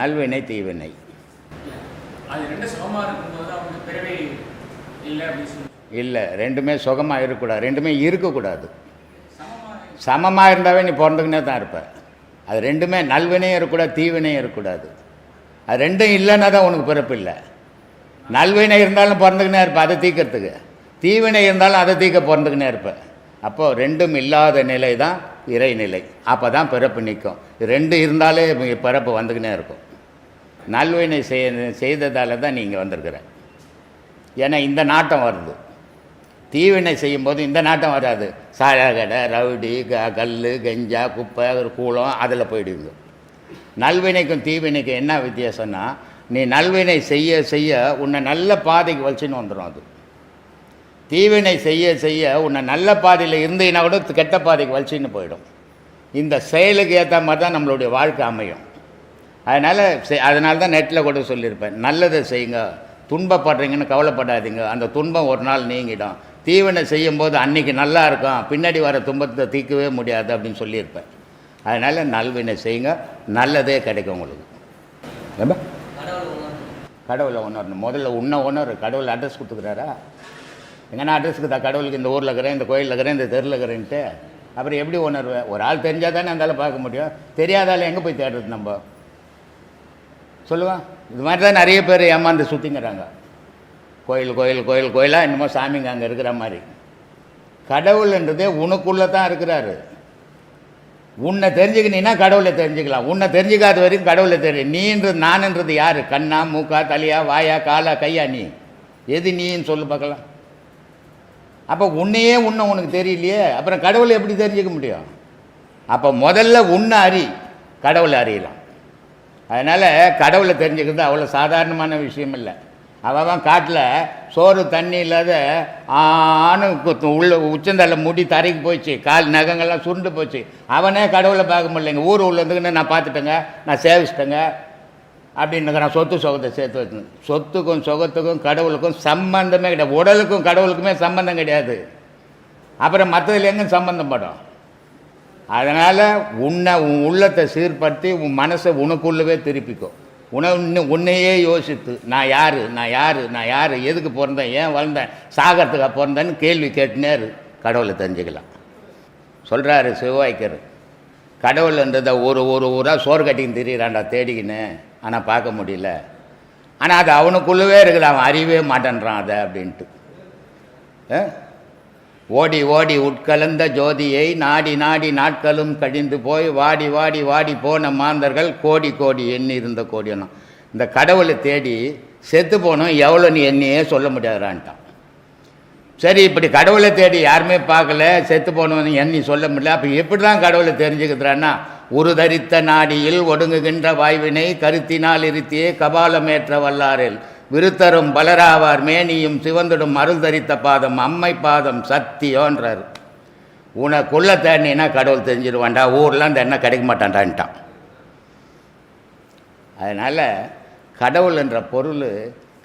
நல்வினை தீவினை. இல்லை ரெண்டுமே சுகமாக இருக்கக்கூடாது. ரெண்டுமே இருக்கக்கூடாது. சமமாக இருந்தாவே நீ பிறந்துக்கினே தான் இருப்ப. அது ரெண்டுமே நல்வினையும் இருக்கக்கூடாது தீவினையும் இருக்கக்கூடாது. அது ரெண்டும் இல்லைன்னா தான் உனக்கு பிறப்பு இல்லை. நல்வினை இருந்தாலும் பிறந்துக்கினே இருப்ப அதை தீக்கிறதுக்கு தீவினை இருந்தாலும் அதை தீக்க பிறந்துக்கினே இருப்ப. அப்போது ரெண்டும் இல்லாத நிலை தான் இறைநிலை. அப்போ தான் பிறப்பு நிற்கும் ரெண்டு இருந்தாலே பிறப்பு வந்துக்கினே இருக்கும். நல்வினை செய் செய்ததால் தான் நீங்கள் வந்திருக்கிற. ஏன்னா இந்த நாட்டம் வருது. தீவினை செய்யும்போது இந்த நாட்டம் வராது. சாயா கடை ரவுடி க கல் கெஞ்சா குப்பை ஒரு கூளம் அதில் போயிடுவீங்க நல்வினைக்கும் தீவினைக்கும் என்ன வித்தியாசம்னா நீ நல்வினை செய்ய செய்ய உன்னை நல்ல பாதைக்கு வச்சுன்னு வந்துடும் அது. தீவினை செய்ய செய்ய உன்னை நல்ல பாதையில் இருந்தீங்கன்னா கூட கெட்ட பாதைக்கு வச்சுன்னு போயிடும். இந்த செயலுக்கு ஏற்ற மாதிரி தான் நம்மளுடைய வாழ்க்கை அமையும். அதனால் அதனால தான் நெட்டில் கூட சொல்லியிருப்பேன். நல்லதை செய்யுங்க. துன்பப்படுறீங்கன்னு கவலைப்படாதீங்க. அந்த துன்பம் ஒரு நாள் நீங்கிடும். தீவினை செய்யும்போது அன்னைக்கு நல்லா இருக்கும். பின்னாடி வர துன்பத்தை தீர்க்கவே முடியாது அப்படின்னு சொல்லியிருப்பேன். அதனால் நல்வினை செய்யுங்க. நல்லதே கிடைக்கும் உங்களுக்கு. கடவுளை உணரணும். முதல்ல உன்னை உணரு. கடவுள் அட்ரஸ் கொடுத்துக்கிறாரா? எங்கன்னா அட்ரஸுக்கு தான் கடவுளுக்கு இந்த ஊரில் இருக்கிறேன் இந்த கோயிலில் இருக்கிறேன் இந்த தெருவில் இருக்கிறேன்ட்டு. அப்புறம் எப்படி உணர்வேன் ஒரு ஆள் தெரிஞ்சால் தானே அந்த பார்க்க முடியும். தெரியாதால எங்கே போய் தேடுறது நம்ம? சொல்லுவான் இது மாதிரி தான் நிறைய பேர் ஏமாந்து சுற்றிங்கிறாங்க கோயில் கோயில் கோயில் கோயிலாக என்னமோ சாமிங்க அங்கே இருக்கிற மாதிரி. கடவுள்ன்றதே உனக்குள்ளே தான் இருக்கிறாரு. உன்னை தெரிஞ்சுக்கினீன்னா கடவுளை தெரிஞ்சுக்கலாம். உன்னை தெரிஞ்சுக்காத வரைக்கும் கடவுளை தெரியும் நீன்றது நானுன்றது யார்? கண்ணா மூக்கா தலையா வாயா காலா கையா நீ? எது நீன்னு சொல்லு பார்க்கலாம். அப்போ உன்னையே உன்னை உனக்கு தெரியலையே? அப்புறம் கடவுளை எப்படி தெரிஞ்சுக்க முடியும்? அப்போ முதல்ல உன்னை அறி. கடவுளை அறியலாம். அதனால் கடவுளை தெரிஞ்சுக்கிறது அவ்வளோ சாதாரணமான விஷயம் இல்லை. அவன் காட்டில் சோறு தண்ணி இல்லாத ஆணு குத்து- உள்ள உச்சந்தலை முடி தரைக்கு போச்சு கால் நகங்கள்லாம் சுருண்டு போச்சு. அவனே கடவுளை பார்க்க முடியலைங்க. ஊர் உள்ளதுக்குன்னு இருந்துக்கின்னு நான் பார்த்துட்டேங்க. நான் சேவிச்சிட்டேங்க. அப்படின்னு நான் சொத்து சுகத்தை சேர்த்து வச்சு சொத்துக்கும் சுகத்துக்கும் கடவுளுக்கும் சம்பந்தமே கிடையாது. உடலுக்கும் கடவுளுக்குமே சம்பந்தம் கிடையாது. அப்புறம் மற்றதுல எங்கும் சம்பந்தம் படும்? அதனால் உன்னை உன் உள்ளத்தை சீர்படுத்தி உன் மனசை உனக்குள்ளவே திருப்பிக்கும். உன உன்னையே யோசித்து நான் யார் நான் யார் நான் யார் எதுக்கு பிறந்தேன் ஏன் வளர்ந்தேன் சாகரத்துக்காக பிறந்தேன்னு கேள்வி கேட்டுனேரு கடவுளை தெரிஞ்சுக்கலாம். சொல்கிறாரு சிவாய்க்கர். கடவுள்ன்றதை ஒரு ஒரு ஊராக சோறு கட்டின்னு திரியிறான்டா தேடிக்கின்னு. ஆனால் பார்க்க முடியல. ஆனால் அது அவனுக்குள்ளவே இருக்குது அவன் அறியவே மாட்டேன்றான் அதை அப்படின்ட்டு. ஆ? ஓடி ஓடி உட்கலந்த ஜோதியை நாடி நாடி நாட்களும் கழிந்து போய் வாடி வாடி வாடி போன மாந்தர்கள் கோடி கோடி எண்ணி இருந்த கோடியெல்லாம் இந்த கடவுளை தேடி செத்து போனோம் எவ்வளோ நீ எண்ணியே சொல்ல முடியாதுறான்ட்டான். சரி இப்படி கடவுளை தேடி யாருமே பார்க்கல செத்து போனவன் எண்ணி சொல்ல முடியல. அப்போ எப்படி தான் கடவுளை தெரிஞ்சுக்கிறான்னா ஒரு தரித்த நாடியில் ஒடுங்குகின்ற வாய்வினை கருத்தினால் இருத்தியே கபாலமேற்ற வல்லாரில். விருத்தரும் பலராவார் மேனியும் சிவந்திடும் அருள் தரித்த பாதம் அம்மை பாதம் சத்தியோன்றார். உனக்குள்ள தேடினா கடவுள் தெரிஞ்சிருவான்டா? ஊர்லாம் அந்த எண்ணெய் கிடைக்க மாட்டான்டான்ட்டான். அதனால் கடவுள் என்ற பொருள்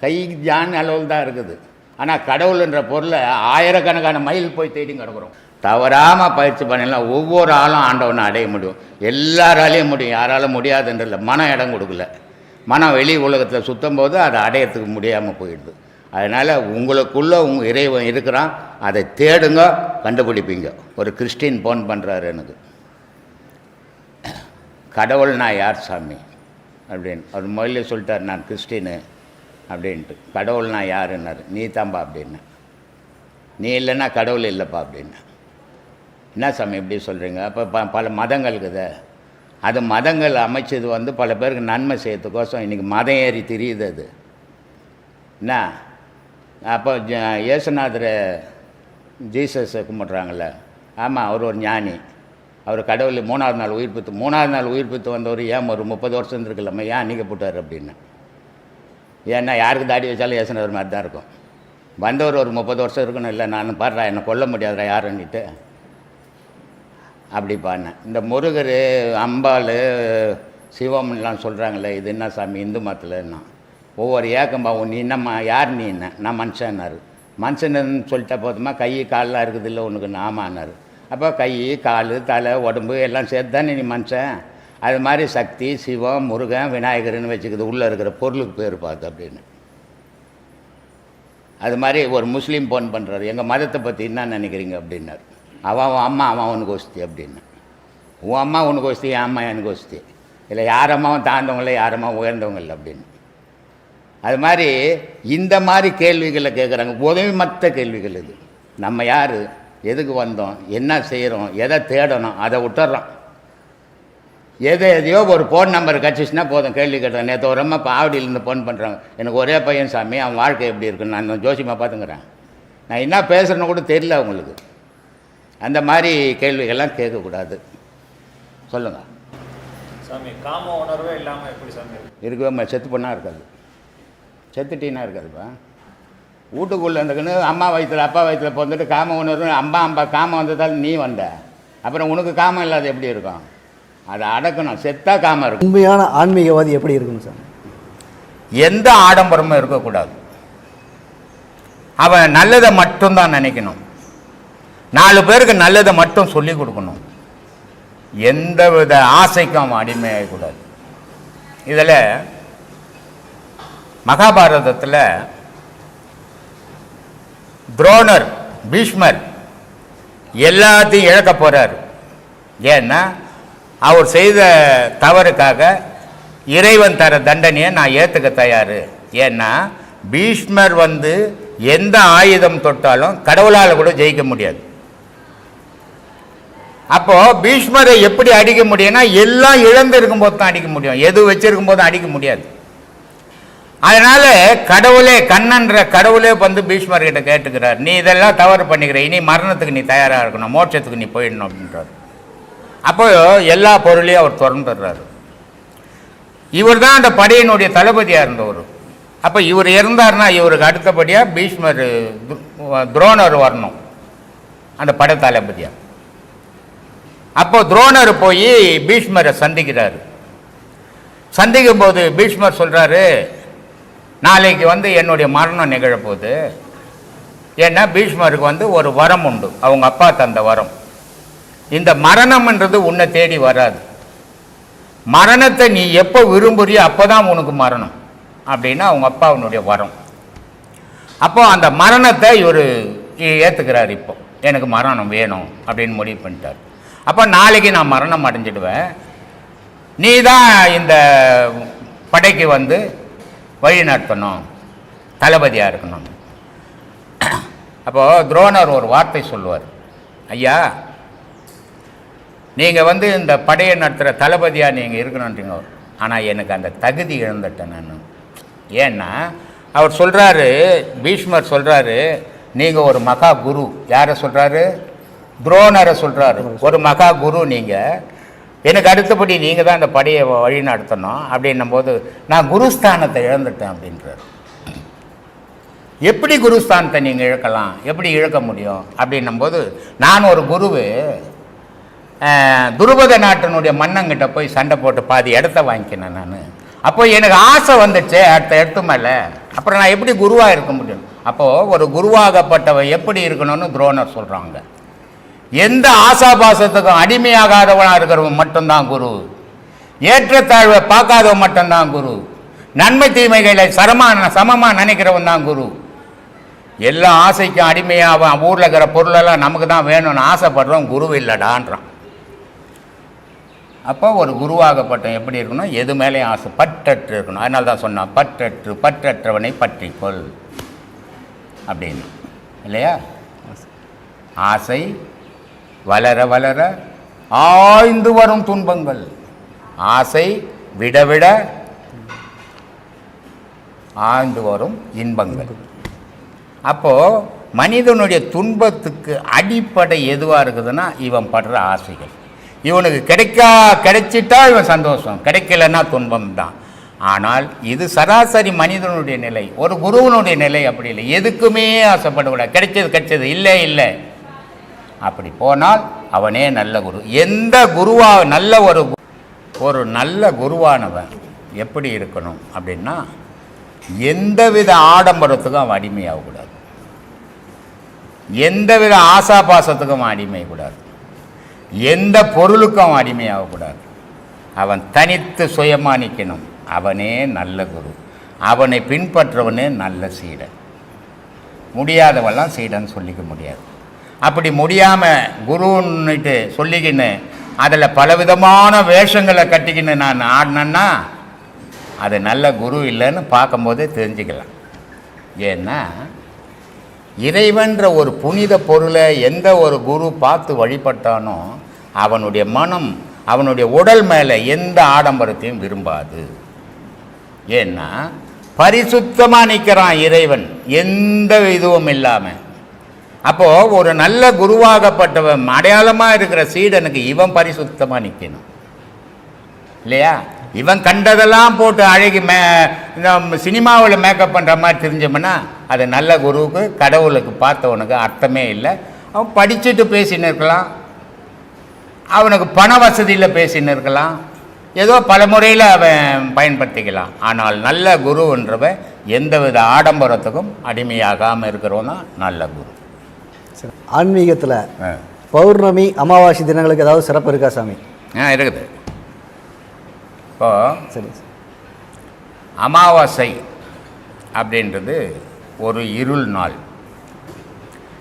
கை ஜான் அளவில் தான் இருக்குது. ஆனால் கடவுள் என்ற பொருளை ஆயிரக்கணக்கான மைல் போய் தேடி கிடக்குறோம் தவறாமல் பயிற்சி பண்ணலாம் ஒவ்வொரு ஆளும் ஆண்டவனை அடைய முடியும். எல்லாராலையும் முடியும். யாரால முடியாதுன்றல மனம் இடம் கொடுக்கல. மனம் வெளி உலகத்தில் சுற்றும் போது அதை அடையத்துக்கு முடியாமல் போயிடுது. அதனால் உங்களுக்குள்ளே உங்கள் இறைவன் இருக்கிறான். அதை தேடுங்க கண்டுபிடிப்பீங்க. ஒரு கிறிஸ்டின் ஃபோன் பண்ணுறாரு எனக்கு. கடவுள் நான் யார் சாமி? அப்படின்னு. அவர் முதல்ல சொல்லிட்டார் நான் கிறிஸ்டினு. அப்படின்ட்டு. கடவுள் நான் யாருன்னாரு? நீ தான்பா அப்படின்னு நீ இல்லைன்னா கடவுள் இல்லைப்பா அப்படின்னு என்ன சாமி இப்படி சொல்கிறீங்க அப்போ ப பல மதங்கள் இருக்குது. அது மதங்கள் அமைச்சது வந்து பல பேருக்கு நன்மை செய்யறதுக்கோசம் இன்றைக்கி மதம் ஏறி தெரியுது அது. என்ன? அப்போ ஜ இயேசுநாதர் ஜீசஸை கும்பிட்றாங்கள ஆமாம் அவர் ஒரு ஞானி. அவர் கடவுள் மூணாவது நாள் உயிர்ப்பித்து மூணாவது நாள் உயிர்ப்பித்து வந்தவர் ஏன் ஒரு முப்பது வருஷம் இருந்திருக்கலாமா ஏன் நீங்க போட்டார் அப்படின்னு. ஏன்னா யாருக்கு தாடி வச்சாலும் இயேசுநாதர் மாதிரி தான் இருக்கும். வந்தவர் ஒரு முப்பது வருஷம் இருக்கணும் இல்லை நான் பாடுறா என்னை கொல்ல முடியாதுடா யாருன்னுட்டு. அப்படி பாடினேன். இந்த முருகர் அம்பாள் சிவம்லாம் சொல்கிறாங்களே இது என்ன சாமி இந்து மதத்தில்னா ஒவ்வொரு ஏக்கம்பா நீ என்னம்மா யார் நீ என்ன? நான் மனுஷன்னாரு. மனுஷன்னு சொல்லிட்டா போதுமா? கை காலெலாம் இருக்குது இல்லை உனக்கு? நாமான்னார். அப்போ கை கால் தலை உடம்பு எல்லாம் சேர்த்து தானே நீ மனுஷன்? அது மாதிரி சக்தி சிவம் முருகன் விநாயகர்னு வச்சுக்கிது. உள்ளே இருக்கிற பொருளுக்கு பேர் பார்த்து அப்படின்னு. அது மாதிரி ஒரு முஸ்லீம் ஃபோன் பண்ணுறாரு எங்கள் மதத்தை பற்றி என்ன நினைக்கிறீங்க அப்படின்னாரு. அவன் அம்மா அவன் உனக்கு ஒஸ்தி அப்படின்னு. உன் அம்மா உனக்கு ஒஸ்தி என் அம்மா எனக்கு ஒஸ்தி இல்லை யார் அம்மாவும் தாழ்ந்தவங்க இல்லை யார் அம்மா உயர்ந்தவங்க இல்லை அப்படின்னு. அது மாதிரி இந்த மாதிரி கேள்விகளை கேட்குறாங்க உதவி மற்ற கேள்விகள் இது. நம்ம யார்? எதுக்கு வந்தோம்? என்ன செய்கிறோம் எதை தேடணும்? அதை விட்டுறோம். எது எதையோ ஒரு ஃபோன் நம்பர் கிடச்சிச்சுன்னா போதும். கேள்வி கேட்டேன் நேற்று ஒரு அம்மா பாவடியிலேருந்து ஃபோன் பண்ணுறாங்க எனக்கு ஒரே பையன் சாமி அவன் வாழ்க்கை எப்படி இருக்குன்னு. நான் ஜோசியமாக பார்த்துங்கிறேன் நான் என்ன பேசுகிறேன்னு கூட தெரியல அவங்களுக்கு. அந்த மாதிரி கேள்விகள்லாம் கேட்கக்கூடாது. சொல்லுங்கள் சாமி காம உணர்வே இல்லாமல் எப்படி சாமி? இருக்கு? இருக்கவே செத்து பண்ணால் இருக்காது. செத்துட்டீங்கன்னா இருக்காதுப்பா வீட்டுக்குள்ளே இருந்துக்குன்னு அம்மா வயிற்றுல அப்பா வயிற்றுல பிறந்துட்டு காம உணர்வு அம்மா அம்பா காமம் வந்ததால் நீ வந்த. அப்புறம் உனக்கு காமம் இல்லாத எப்படி இருக்கும்? அதை அடக்கணும். செத்தா காமம் இருக்கும். உண்மையான ஆன்மீகவாதி எப்படி இருக்கணும் சார் எந்த ஆடம்பரமும் இருக்கக்கூடாது. அவன் நல்லதை மட்டும்தான் நினைக்கணும். நாலு பேருக்கு நல்லதை மட்டும் சொல்லி கொடுக்கணும். எந்த வித ஆசைக்கும் அவன் அடிமையாகக்கூடாது இதில் மகாபாரதத்தில் துரோணர் பீஷ்மர் எல்லாத்தையும் இழக்க போகிறார் ஏன்னா அவர் செய்த தவறுக்காக இறைவன் தர தண்டனையை நான் ஏற்றுக்க தயார். ஏன்னா பீஷ்மர் வந்து எந்த ஆயுதம் தொட்டாலும் கடவுளால் கூட ஜெயிக்க முடியாது. அப்போ பீஷ்மரை எப்படி அடிக்க முடியும்னா எல்லாம் இழந்து இருக்கும்போது தான் அடிக்க முடியும். எது வச்சிருக்கும் போது அடிக்க முடியாது. அதனால கடவுளே கண்ணன்ற கடவுளே வந்து பீஷ்மர்கிட்ட கேட்டுக்கிறார். நீ இதெல்லாம் தவறு பண்ணிக்கிற. இனி மரணத்துக்கு நீ தயாராக இருக்கணும். மோட்சத்துக்கு நீ போயிடணும். அப்படின்றார். அப்போ எல்லா பொருளையும் அவர் திறந்துடுறாரு. இவர் தான் அந்த படையினுடைய தளபதியாக இருந்தவர். அப்போ இவர் இருந்தார்னா இவருக்கு அடுத்தபடியாக பீஷ்மர் து- துரோணர் வரணும். அந்த படை தளபதியாக அப்போ துரோணர் போய் பீஷ்மரை சந்திக்கிறார். சந்திக்கும் போது பீஷ்மர் சொல்கிறாரு நாளைக்கு வந்து என்னுடைய மரணம் நிகழப்போகுது. ஏன்னா பீஷ்மருக்கு வந்து ஒரு வரம் உண்டு. அவங்க அப்பா தந்த வரம். இந்த மரணம்ன்றது உன்னை தேடி வராது. மரணத்தை நீ எப்போ விரும்புறியோ அப்போ தான் உனக்கு மரணம். அப்படின்னு அவங்க அப்பாவினுடைய வரம். அப்போ அந்த மரணத்தை இவர் ஏற்றுக்கிறார் இப்போ. எனக்கு மரணம் வேணும். அப்படின்னு முடிவு பண்ணிட்டார். அப்போ நாளைக்கு நான் மரணம் அடைஞ்சிடுவேன். நீ தான் இந்த படைக்கு வந்து வழி நடத்தணும். தளபதியாக இருக்கணும். அப்போது துரோணர் ஒரு வார்த்தை சொல்லுவார். ஐயா நீங்கள் வந்து இந்த படையை நடத்துகிற தளபதியாக நீங்கள் இருக்கணுன்றீங்க. ஆனால் எனக்கு அந்த தகுதி இழந்துட்டேன் நான். ஏன்னா அவர் சொல்கிறாரு பீஷ்மர் சொல்கிறாரு நீங்கள் ஒரு மகா குரு. யாரை சொல்கிறாரு துரோணரை சொல்கிறாரு ஒரு மகா குரு நீங்கள் எனக்கு அடுத்தபடி நீங்கள் தான் அந்த படையை வழி நடத்தணும். அப்படின்னும் போது நான் குருஸ்தானத்தை இழந்துட்டேன் அப்படின்றார். எப்படி குருஸ்தானத்தை நீங்கள் இழக்கலாம்? எப்படி இழக்க முடியும்? அப்படின்னும் போது நான் ஒரு குருவு. துருபத நாட்டினுடைய மன்னங்கிட்ட போய் சண்டை போட்டு பாதி இடத்த வாங்கிக்கினேன் நான். அப்போ எனக்கு ஆசை வந்துச்சு அடுத்த இடத்து மேலே. அப்புறம் நான் எப்படி குருவாக இருக்க முடியும்? அப்போது ஒரு குருவாகப்பட்டவன் எப்படி இருக்கணும்னு துரோணர் சொல்கிறாங்க எந்த ஆசாபாசத்துக்கும் அடிமையாகாதவனாக இருக்கிறவன் மட்டும்தான் குரு. ஏற்றத்தாழ்வை பார்க்காதவன் மட்டும்தான் குரு. நன்மை தீமைகளை சரமான சமமாக நினைக்கிறவன் தான் குரு. எல்லா ஆசைக்கும் அடிமையாக ஊரில் இருக்கிற பொருளெல்லாம் நமக்கு தான் வேணும்னு ஆசைப்படுறவன் குரு இல்லடான்றான். அப்போ ஒரு குருவாகப்பட்டவன் எப்படி இருக்கணும்? எது மேலேயும் ஆசை பற்றற்று இருக்கணும். அதனால தான் சொன்னான் பற்றற்று பற்றற்றவனை பற்றிக்கொள். அப்படின்னு. இல்லையா? ஆசை வளர வளர ஆய்ந்து வரும் துன்பங்கள். ஆசை விட விட ஆய்ந்து வரும் இன்பங்கள். அப்போது மனிதனுடைய துன்பத்துக்கு அடிப்படை எதுவாக இருக்குதுன்னா இவன் படுற ஆசைகள். இவனுக்கு கிடைக்கா கிடைச்சிட்டா இவன் சந்தோஷம். கிடைக்கலன்னா துன்பம் தான். ஆனால் இது சராசரி மனிதனுடைய நிலை. ஒரு குருவனுடைய நிலை அப்படி இல்லை. எதுக்குமே ஆசைப்படக்கூடாது. கிடைச்சது கிடைச்சது. இல்லை இல்லை. அப்படி போனால் அவனே நல்ல குரு. எந்த குருவா நல்ல ஒரு ஒரு நல்ல குருவானவன் எப்படி இருக்கணும் அப்படின்னா எந்தவித ஆடம்பரத்துக்கும் அவன் அடிமையாகக்கூடாது. எந்தவித ஆசாபாசத்துக்கும் அவன் அடிமையக்கூடாது எந்த பொருளுக்கும் அவன் அடிமையாகக்கூடாது. அவன் தனித்து சுயமாக நிற்கணும் அவனே நல்ல குரு. அவனை பின்பற்றவனே நல்ல சீடன். முடியாதவெல்லாம் சீடன் சொல்லிக்க முடியாது. அப்படி முடியாமல் குருன்னுட்டு சொல்லிக்கின்னு அதில் பலவிதமான வேஷங்களை கட்டிக்கின்னு நான் ஆடினேன்னா அது நல்ல குரு இல்லைன்னு பார்க்கும்போதே தெரிஞ்சுக்கலாம். ஏன்னா இறைவன்ற ஒரு புனித பொருளை எந்த ஒரு குரு பார்த்து வழிபட்டானோ அவனுடைய மனம் அவனுடைய உடல் மேலே எந்த ஆடம்பரத்தையும் விரும்பாது. ஏன்னா பரிசுத்தமாக நிற்கிறான் இறைவன் எந்த இதுவும் இல்லாமல் அப்போது ஒரு நல்ல குருவாகப்பட்டவன் அடையாளமாக இருக்கிற சீடனுக்கு இவன் பரிசுத்தமாக நிற்கணும் இல்லையா? இவன் கண்டதெல்லாம் போட்டு அழகி மே இந்த சினிமாவில் மேக்கப் பண்ணுற மாதிரி தெரிஞ்சோம்னா அது நல்ல குருவுக்கு கடவுளுக்கு பார்த்தவனுக்கு அர்த்தமே இல்லை. அவன் படிச்சுட்டு பேசின்னு இருக்கலாம். அவனுக்கு பண வசதியில் பேசின்னு இருக்கலாம். ஏதோ பல முறையில் அவன் பயன்படுத்திக்கலாம். ஆனால் நல்ல குருன்றவன் எந்தவித ஆடம்பரத்துக்கும் அடிமையாகாமல் இருக்கிறவன் தான் நல்ல குரு. ஆன்மீகத்தில். பௌர்ணமி அமாவாசை தினங்களுக்கு ஏதாவது சிறப்பு இருக்கா சாமி? ஆ இருக்குது. இப்போ சரி. அமாவாசை அப்படின்றது ஒரு இருள் நாள்.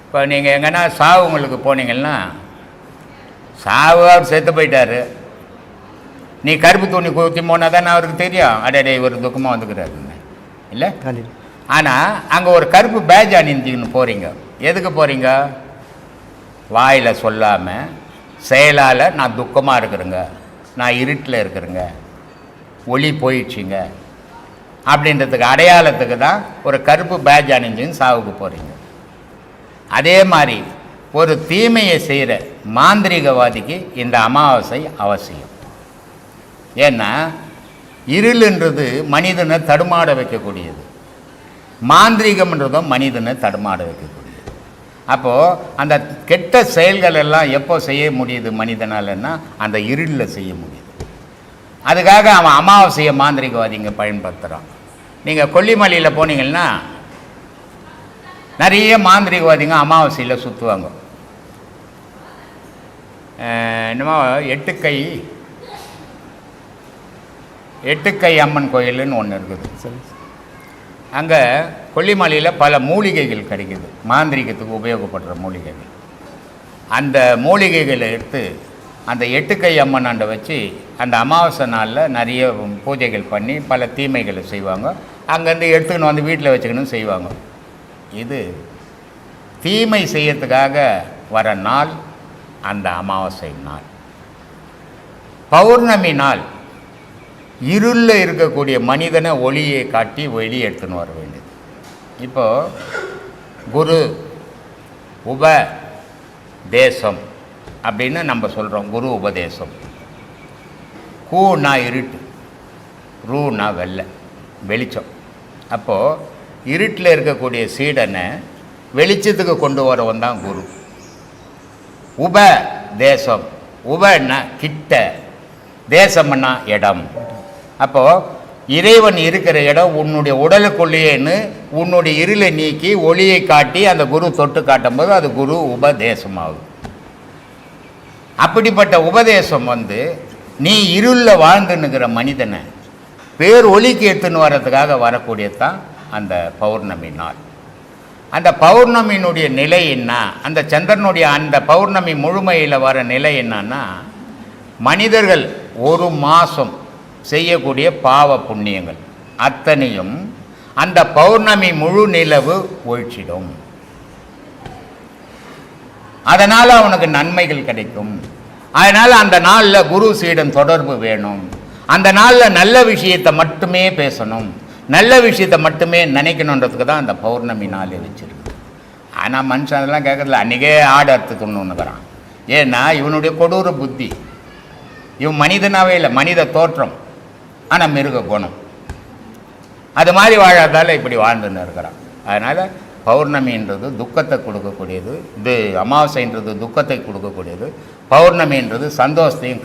இப்போ நீங்கள் எங்கன்னா சாவுங்களுக்கு போனீங்கன்னா சாவு அவர் செத்து போயிட்டாரு. நீ கருப்பு துணி குத்தி போனால் தானே அவருக்கு தெரியும். அடடே இவர் துக்கமாக வந்துக்கிறாருன்னு. இல்லை? ஆனால் அங்கே ஒரு கருப்பு பேஜ் அணிஞ்சின்னு போகிறீங்க எதுக்கு போகிறீங்க வாயில் சொல்லாமல் செயலால் நான் துக்கமாக இருக்கிறேங்க. நான் இருட்டில் இருக்கிறேங்க. ஒளி போயிடுச்சுங்க. அப்படின்றதுக்கு அடையாளத்துக்கு தான் ஒரு கருப்பு பேஜ் அணிஞ்சுன்னு சாவுக்கு போகிறீங்க அதே மாதிரி ஒரு தீமையை செய்கிற மாந்திரிகவாதிக்கு இந்த அமாவாசை அவசியம். ஏன்னா இருளுன்றது மனிதனை தடுமாட வைக்கக்கூடியது. மாந்திரிகம்ன்றதும் மனிதனை தடுமாட வைக்கக்கூடியது. அப்போது அந்த கெட்ட செயல்கள் எல்லாம் எப்போ செய்ய முடியுது மனிதனாலன்னா அந்த இருளில் செய்ய முடியுது. அதுக்காக அவன் அமாவாசையை மாந்திரிகவாதிங்க பயன்படுத்துகிறான் நீங்கள் கொல்லிமலையில் போனீங்கன்னா நிறைய மாந்திரிகவாதிங்க அமாவாசையில் சுற்றுவாங்க என்னமோ எட்டுக்கை எட்டுக்கை அம்மன் கோயிலுன்னு ஒன்று இருக்குது. சரி. அங்கே கொல்லிமலையில் பல மூலிகைகள் கிடைக்குது. மாந்திரிகத்துக்கு உபயோகப்படுற மூலிகைகள். அந்த மூலிகைகளை எடுத்து அந்த எட்டுக்கை அம்மன் ஆண்டை வச்சு அந்த அமாவாசை நாளில் நிறைய பூஜைகள் பண்ணி பல தீமைகளை செய்வாங்க. அங்கேருந்து எடுத்துக்கின்னு வந்து வீட்டில் வச்சுக்கணும் செய்வாங்க. இது தீமை செய்யறதுக்காக வர நாள் அந்த அமாவாசை நாள். பௌர்ணமி நாள். இருளில் இருக்கக்கூடிய மனிதனை ஒளியை காட்டி வெளியே எடுத்துன்னு வர வேண்டியது. இப்போ குரு உப தேசம் அப்படின்னு நம்ம சொல்கிறோம் குரு உபதேசம். கூனா இருட்டு. ரூனா வெள்ளை. வெளிச்சம். அப்போது இருட்டில் இருக்கக்கூடிய சீடனை வெளிச்சத்துக்கு கொண்டு வரவன் தான் குரு. உப தேசம். உபன்னா கிட்ட. தேசம்னா இடம். அப்போது இறைவன் இருக்கிற இடம் உன்னுடைய உடலுக்குள்ளேன்னு உன்னுடைய இருளை நீக்கி ஒளியை காட்டி அந்த குரு தொட்டு காட்டும்போது அது குரு உபதேசமாகும். அப்படிப்பட்ட உபதேசம் வந்து நீ இருளில் வாழ்ந்துன்னுக்கிற மனிதனை பேர் ஒளிக்கு எடுத்துன்னு வர்றதுக்காக வரக்கூடியது தான் அந்த பௌர்ணமி நாள். அந்த பௌர்ணமியினுடைய நிலை என்ன? அந்த சந்திரனுடைய அந்த பௌர்ணமி முழுமையில் வர நிலை என்னன்னா மனிதர்கள் ஒரு மாதம் செய்யக்கூடிய பாவ புண்ணியங்கள் அத்தனையும் அந்த பௌர்ணமி முழு நிலவு ஒழிச்சிடும். அதனால் அவனுக்கு நன்மைகள் கிடைக்கும். அதனால் அந்த நாளில் குரு சீடன் தொடர்பு வேணும். அந்த நாளில் நல்ல விஷயத்தை மட்டுமே பேசணும். நல்ல விஷயத்தை மட்டுமே நினைக்கணுன்றதுக்கு தான் அந்த பௌர்ணமி நாள் வச்சிருக்கு ஆனால் மனுஷன் அதெல்லாம் கேட்கறதில்ல அன்றைக்கே ஆடு அறுத்து ஏன்னா இவனுடைய கொடூர புத்தி. இவன் மனிதனாகவே இல்லை. மனித தோற்றம். ஆனால் மிருக குணம். அது மாதிரி வாழாதால் இப்படி வாழ்ந்துன்னு இருக்கிறான். அதனால் பௌர்ணமின்றது துக்கத்தை கொடுக்கக்கூடியது இது அமாவாசைன்றது துக்கத்தை கொடுக்கக்கூடியது. பௌர்ணமின்றது சந்தோஷத்தையும்